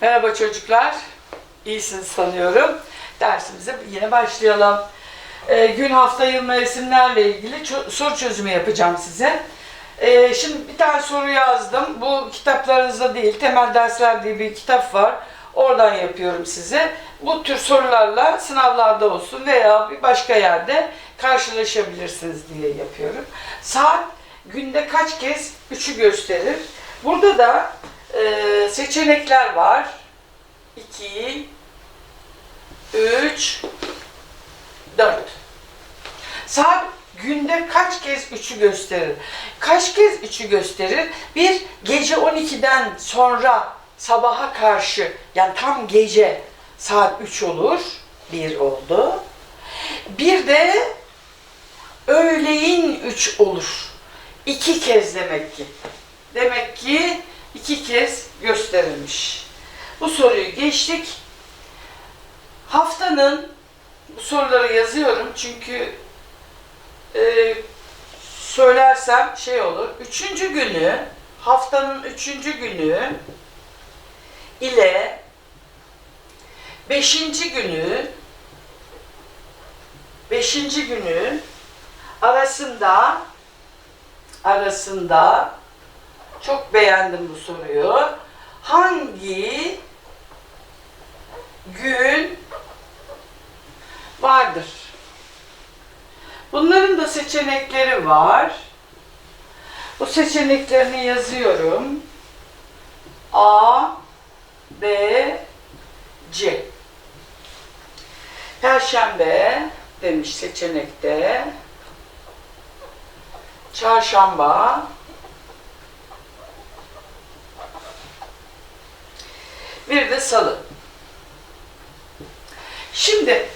Merhaba çocuklar. İyisiniz sanıyorum. Dersimize yine başlayalım. Ee, gün, hafta, yıl, mevsimlerle ilgili soru çözümü yapacağım size. Ee, şimdi bir tane soru yazdım. Bu kitaplarınızda değil, Temel Dersler diye bir kitap var. Oradan yapıyorum size. Bu tür sorularla sınavlarda olsun veya bir başka yerde karşılaşabilirsiniz diye yapıyorum. Saat günde kaç kez 3'ü gösterir. Burada da e, seçenekler var. 2, 3, 4. Saat günde kaç kez 3'ü gösterir? Kaç kez 3'ü gösterir? Bir, gece 12'den sonra sabaha karşı, yani tam gece saat 3 olur. Bir oldu. Bir de öğleyin 3 olur. İki kez demek ki. Demek ki iki kez gösterilmiş. Bu soruyu geçtik. Haftanın bu soruları yazıyorum çünkü e, söylersem şey olur. Üçüncü günü, haftanın üçüncü günü ile beşinci günü beşinci günü arasında arasında çok beğendim bu soruyu. Hangi gün vardır? Bunların da seçenekleri var. Bu seçeneklerini yazıyorum. A, B, C. Perşembe demiş seçenekte. Çarşamba. Bir de salı. Şimdi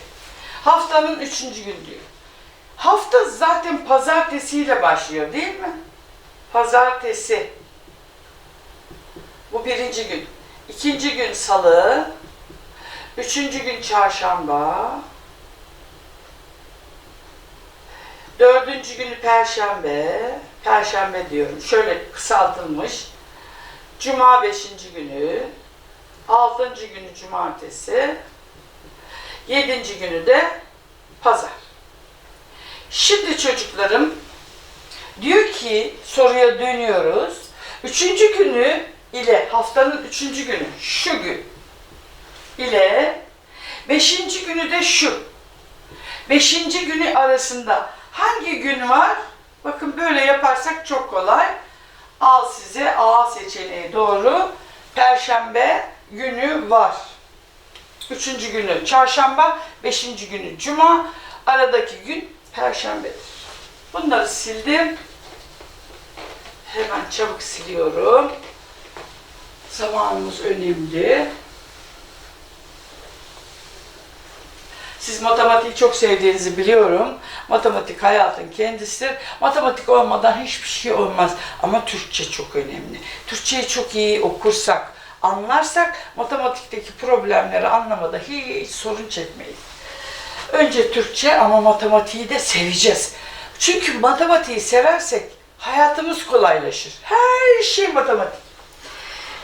haftanın üçüncü gün diyor. Hafta zaten pazartesiyle başlıyor değil mi? Pazartesi. Bu birinci gün. İkinci gün salı. Üçüncü gün çarşamba. Dördüncü günü perşembe. Perşembe diyorum. Şöyle kısaltılmış. Cuma beşinci günü. Altıncı günü cumartesi. Yedinci günü de pazar. Şimdi çocuklarım diyor ki soruya dönüyoruz. Üçüncü günü ile haftanın üçüncü günü şu gün ile beşinci günü de şu. Beşinci günü arasında hangi gün var? Bakın böyle yaparsak çok kolay. Al size A seçeneği doğru. Perşembe günü var. Üçüncü günü çarşamba, beşinci günü cuma, aradaki gün perşembedir. Bunları sildim. Hemen çabuk siliyorum. Zamanımız önemli. Siz matematiği çok sevdiğinizi biliyorum. Matematik hayatın kendisidir. Matematik olmadan hiçbir şey olmaz. Ama Türkçe çok önemli. Türkçeyi çok iyi okursak, anlarsak matematikteki problemleri anlamada hiç sorun çekmeyiz. Önce Türkçe ama matematiği de seveceğiz. Çünkü matematiği seversek hayatımız kolaylaşır. Her şey matematik.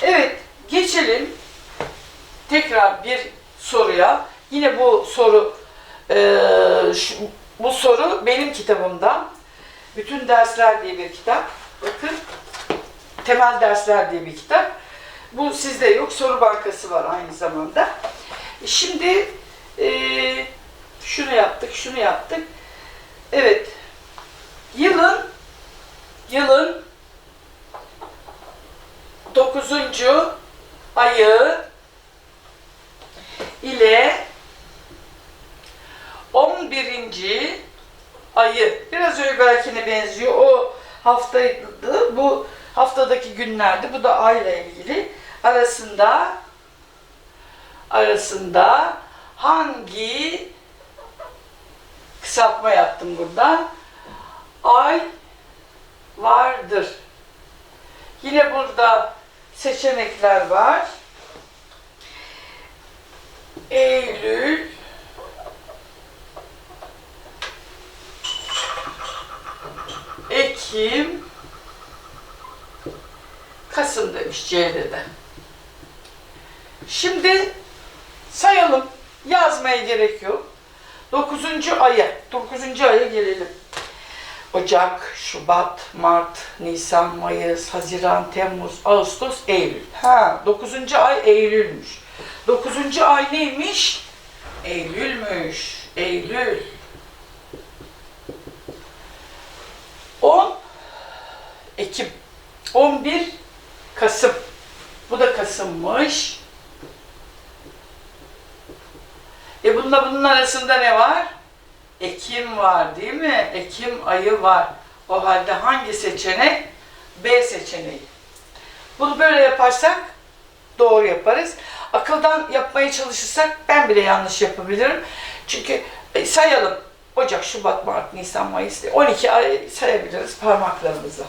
Evet, geçelim tekrar bir soruya. Yine bu soru eee, şu- bu soru benim kitabımdan. Bütün dersler diye bir kitap. Bakın. Temel dersler diye bir kitap. Bu sizde yok. Soru bankası var aynı zamanda. Şimdi eee, şunu yaptık, şunu yaptık. Evet. Yılın yılın 9. ayı ile 11. ayı biraz evvelkine benziyor. O haftaydı. Bu haftadaki günlerdi. Bu da ayla ilgili. Arasında arasında hangi kısaltma yaptım burada. Ay vardır. Yine burada seçenekler var. Eylül, Ekim, Kasım demiş C'de de. Şimdi sayalım. Yazmaya gerek yok. 9. aya, 9. aya gelelim. Ocak, Şubat, Mart, Nisan, Mayıs, Haziran, Temmuz, Ağustos, Eylül. Ha, 9. ay Eylül'müş. 9. ay neymiş? Eylül'müş. Eylül. 10 Ekim. 11 Kasım. Bu da Kasım'mış. Bununla bunun arasında ne var? Ekim var değil mi? Ekim ayı var. O halde hangi seçenek? B seçeneği. Bunu böyle yaparsak doğru yaparız. Akıldan yapmaya çalışırsak ben bile yanlış yapabilirim. Çünkü e, sayalım. Ocak, Şubat, Mart, Nisan, Mayıs diye 12 ay sayabiliriz parmaklarımızla.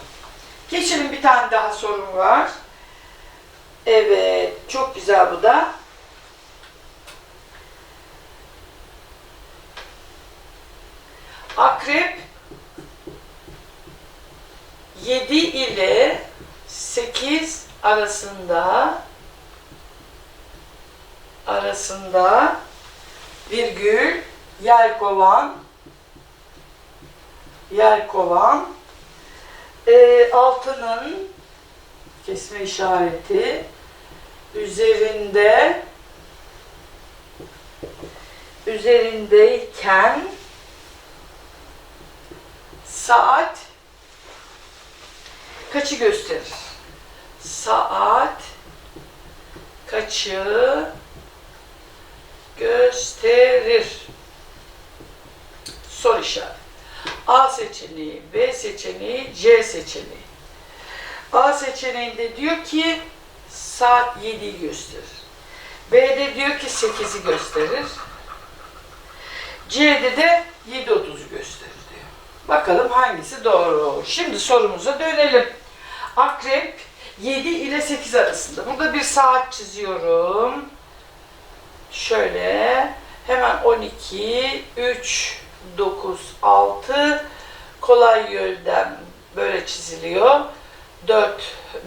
Geçelim bir tane daha sorum var. Evet, çok güzel bu da. Akrep 7 ile 8 arasında arasında virgül yer kovan yer kovan e, altının kesme işareti üzerinde üzerindeyken saat kaçı gösterir? Saat kaçı gösterir? Soru işareti. A seçeneği, B seçeneği, C seçeneği. A seçeneğinde diyor ki saat 7'yi gösterir. B'de diyor ki 8'i gösterir. C'de de 7.30'u gösterir. Bakalım hangisi doğru. Şimdi sorumuza dönelim. Akrep 7 ile 8 arasında. Burada bir saat çiziyorum. Şöyle hemen 12, 3, 9, 6 kolay yoldan böyle çiziliyor. 4,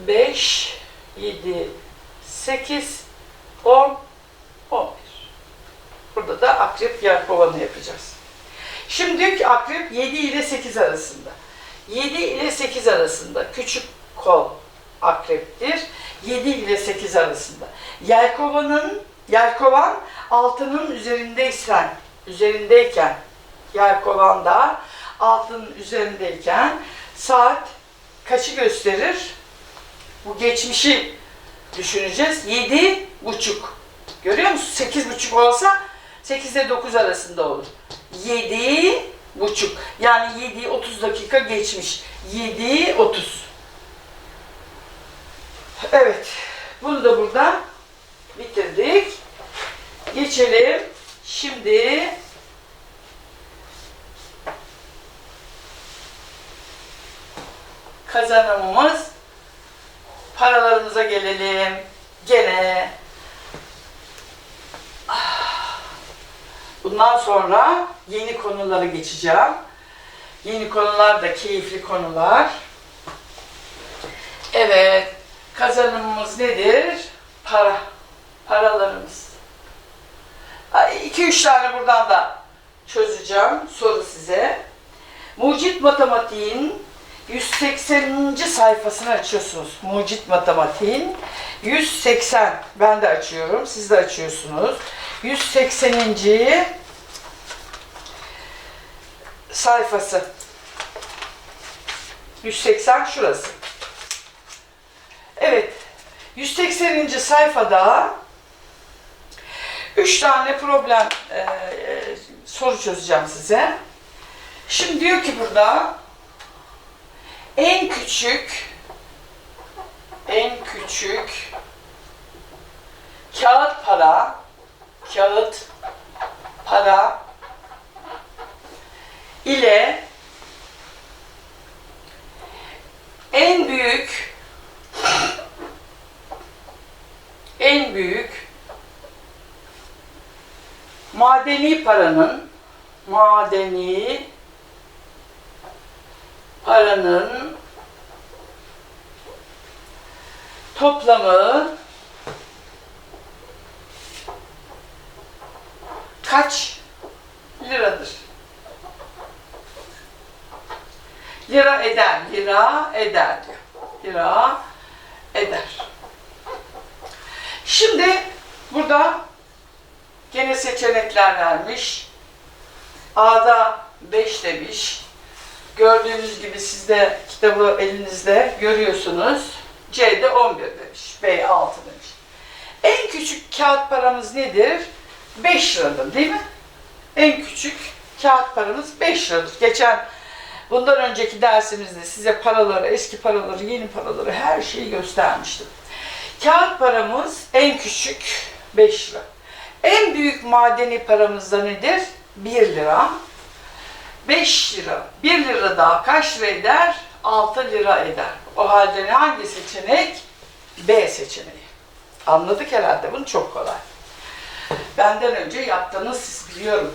5, 7, 8, 10, 11. Burada da akrep yer kovanı yapacağız. Ki akrep 7 ile 8 arasında. 7 ile 8 arasında küçük kol akreptir. 7 ile 8 arasında. Yelkovanın yelkovan altının üzerindeysen, üzerindeyken yelkovanda altının üzerindeyken saat kaçı gösterir? Bu geçmişi düşüneceğiz. 7 buçuk. Görüyor musun? 8 buçuk olsa 8 ile 9 arasında olur. 7 buçuk. Yani 7 30 dakika geçmiş. 7 30. Evet. Bunu da burada bitirdik. Geçelim. Şimdi kazanımımız paralarımıza gelelim. Gene Bundan sonra yeni konulara geçeceğim. Yeni konular da keyifli konular. Evet, kazanımımız nedir? Para. Paralarımız. 2-3 tane buradan da çözeceğim soru size. Mucit matematiğin 180. sayfasını açıyorsunuz. Mucit matematiğin 180. Ben de açıyorum, siz de açıyorsunuz. 180. sayfası. 180 şurası. Evet. 180. sayfada 3 tane problem e, e, soru çözeceğim size. Şimdi diyor ki burada en küçük en küçük kağıt para kağıt para ile en büyük en büyük madeni paranın madeni paranın toplamı kaç liradır? Lira eder, lira eder diyor. Lira eder. Şimdi burada gene seçenekler vermiş. A'da 5 demiş. Gördüğünüz gibi siz de kitabı elinizde görüyorsunuz. C'de 11 demiş. B 6 demiş. En küçük kağıt paramız nedir? 5 liradır değil mi? En küçük kağıt paramız 5 liradır. Geçen bundan önceki dersimizde size paraları, eski paraları, yeni paraları her şeyi göstermiştim. Kağıt paramız en küçük 5 lira. En büyük madeni paramız da nedir? 1 lira. 5 lira. 1 lira daha kaç lira eder? 6 lira eder. O halde hangi seçenek? B seçeneği. Anladık herhalde bunu çok kolay. Benden önce yaptığınız siz biliyorum.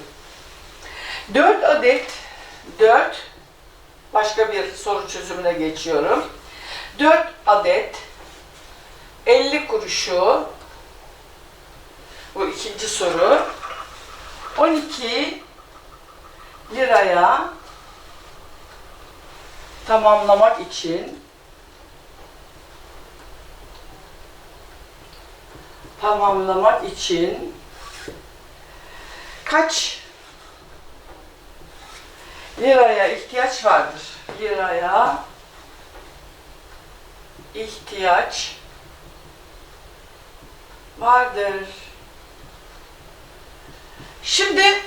4 adet 4 başka bir soru çözümüne geçiyorum. 4 adet 50 kuruşu bu ikinci soru 12 liraya tamamlamak için tamamlamak için kaç liraya ihtiyaç vardır? Liraya ihtiyaç vardır. Şimdi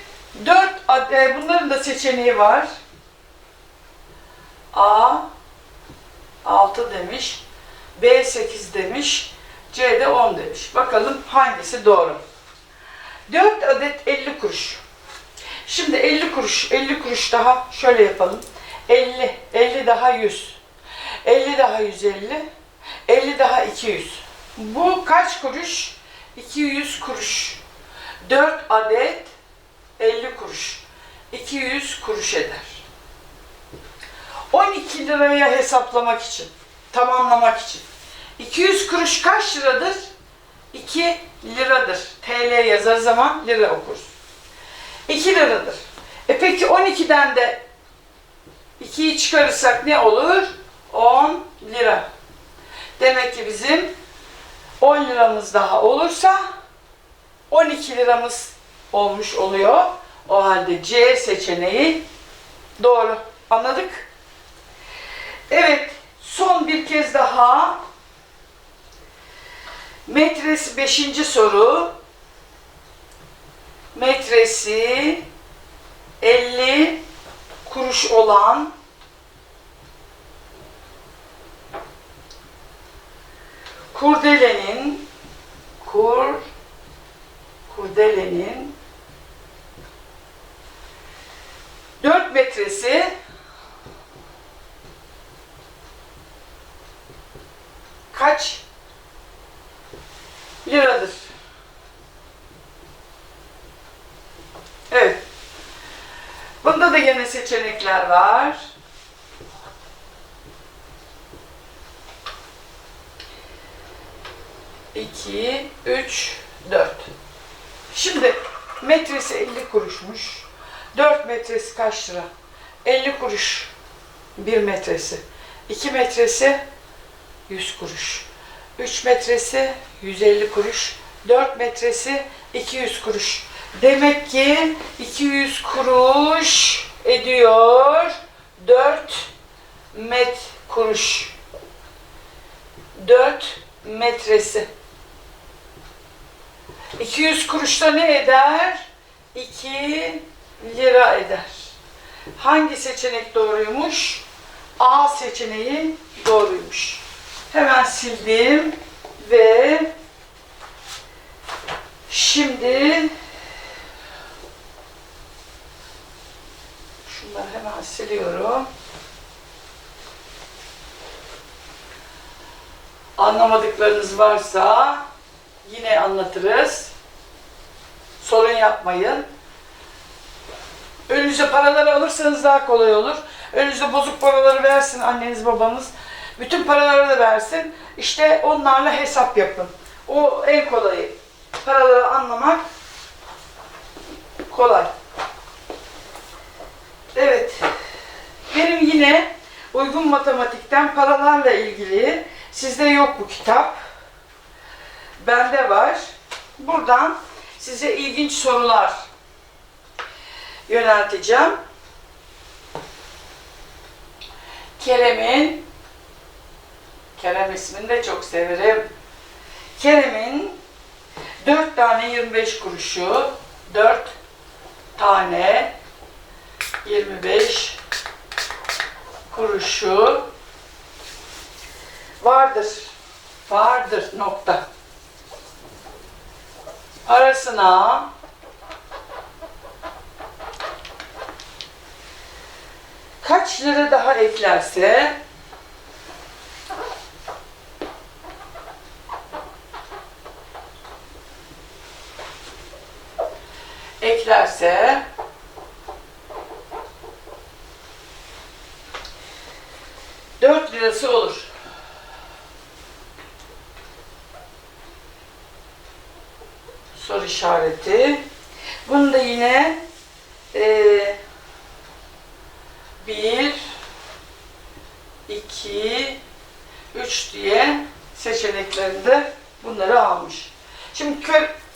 4 ad- bunların da seçeneği var. A 6 demiş. B 8 demiş. C de 10 demiş. Bakalım hangisi doğru. 4 adet 50 kuruş. Şimdi 50 kuruş, 50 kuruş daha şöyle yapalım. 50, 50 daha 100. 50 daha 150. 50 daha 200. Bu kaç kuruş? 200 kuruş. 4 adet 50 kuruş. 200 kuruş eder. 12 liraya hesaplamak için, tamamlamak için. 200 kuruş kaç liradır? 2 liradır. TL yazar zaman lira okuruz. 2 liradır. E peki 12'den de 2'yi çıkarırsak ne olur? 10 lira. Demek ki bizim 10 liramız daha olursa 12 liramız olmuş oluyor. O halde C seçeneği doğru. Anladık? Evet, son bir kez daha. Metresi 5. soru. Metresi 50 kuruş olan kurdelenin kur kurdelenin 4 metresi kaç liradır? Evet. Bunda da yine seçenekler var. İki, üç, dört. Şimdi metresi 50 kuruşmuş. 4 metresi kaç lira? 50 kuruş. 1 metresi. 2 metresi 100 kuruş. 3 metresi 150 kuruş. 4 metresi 200 kuruş. Demek ki 200 kuruş ediyor 4 met kuruş. 4 metresi. 200 kuruşta ne eder? 2 lira eder. Hangi seçenek doğruymuş? A seçeneği doğruymuş. Hemen sildim ve şimdi şunları hemen siliyorum. Anlamadıklarınız varsa yine anlatırız. Sorun yapmayın. Önünüze paraları alırsanız daha kolay olur. Önünüze bozuk paraları versin anneniz babanız. Bütün paraları da versin. İşte onlarla hesap yapın. O en kolayı. Paraları anlamak kolay. Evet. Benim yine uygun matematikten paralarla ilgili sizde yok bu kitap. Bende var. Buradan size ilginç sorular yönelteceğim. Kerem'in Kerem ismini de çok severim. Kerem'in 4 tane 25 kuruşu, 4 tane 25 kuruşu vardır. Vardır nokta. Arasına kaç lira daha eklerse eklerse dört lirası olur. Soru işareti. Bunu da yine eee bir, iki, üç diye seçeneklerinde bunları almış. Şimdi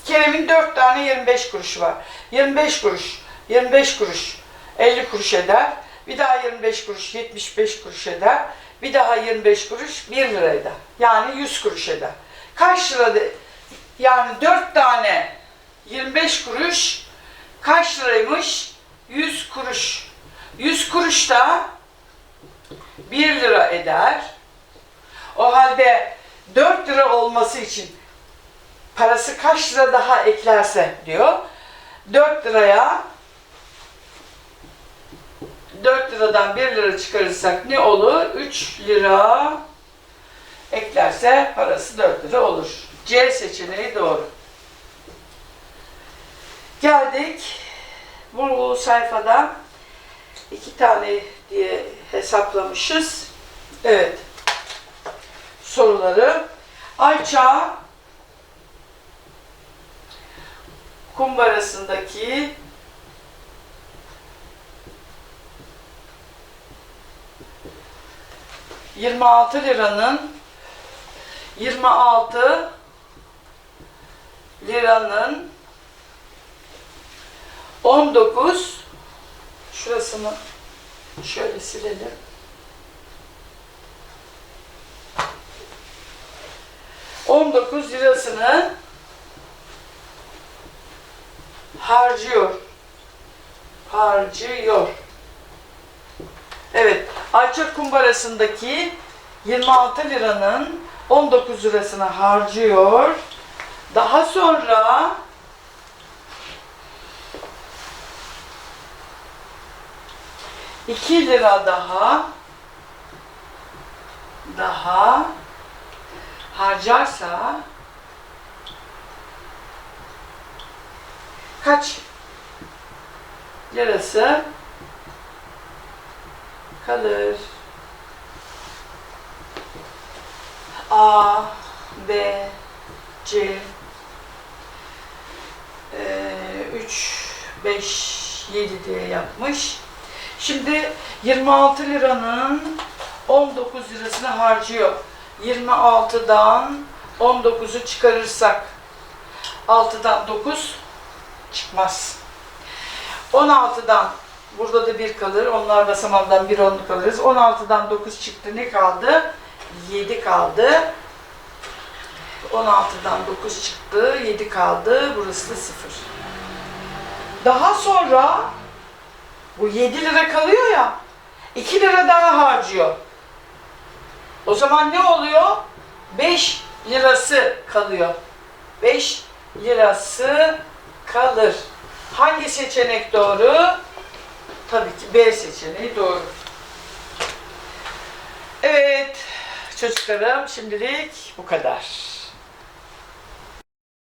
Kerem'in 4 tane 25 kuruşu var. 25 kuruş, 25 kuruş 50 kuruş eder. Bir daha 25 kuruş 75 kuruş eder. Bir daha 25 kuruş 1 lira eder. Yani 100 kuruş eder. Kaç lira de- yani 4 tane 25 kuruş kaç liraymış? 100 kuruş. 100 kuruş da 1 lira eder. O halde 4 lira olması için parası kaç lira daha eklerse diyor. 4 liraya 4 liradan 1 lira çıkarırsak ne olur? 3 lira eklerse parası 4 lira olur. C seçeneği doğru. Geldik. Bu sayfada iki tane diye hesaplamışız. Evet. Soruları. Ayça kumbarasındaki yirmi altı liranın yirmi altı liranın on dokuz şurasını şöyle silelim. On dokuz lirasını harcıyor. Harcıyor. Evet, Ayça kumbarasındaki 26 liranın 19 lirasını harcıyor. Daha sonra iki lira daha daha harcarsa kaç lirası kalır? A, B, C, 3, 5, 7 diye yapmış. Şimdi 26 liranın 19 lirasını harcıyor. 26'dan 19'u çıkarırsak 6'dan 9 çıkmaz. 16'dan burada da 1 kalır. Onlar basamaktan 1 onluk alırız. 16'dan 9 çıktı. Ne kaldı? 7 kaldı. 16'dan 9 çıktı. 7 kaldı. Burası da 0. Daha sonra bu 7 lira kalıyor ya 2 lira daha harcıyor. O zaman ne oluyor? 5 lirası kalıyor. 5 lirası kalır. Hangi seçenek doğru? Tabii ki B seçeneği doğru. Evet çocuklarım şimdilik bu kadar.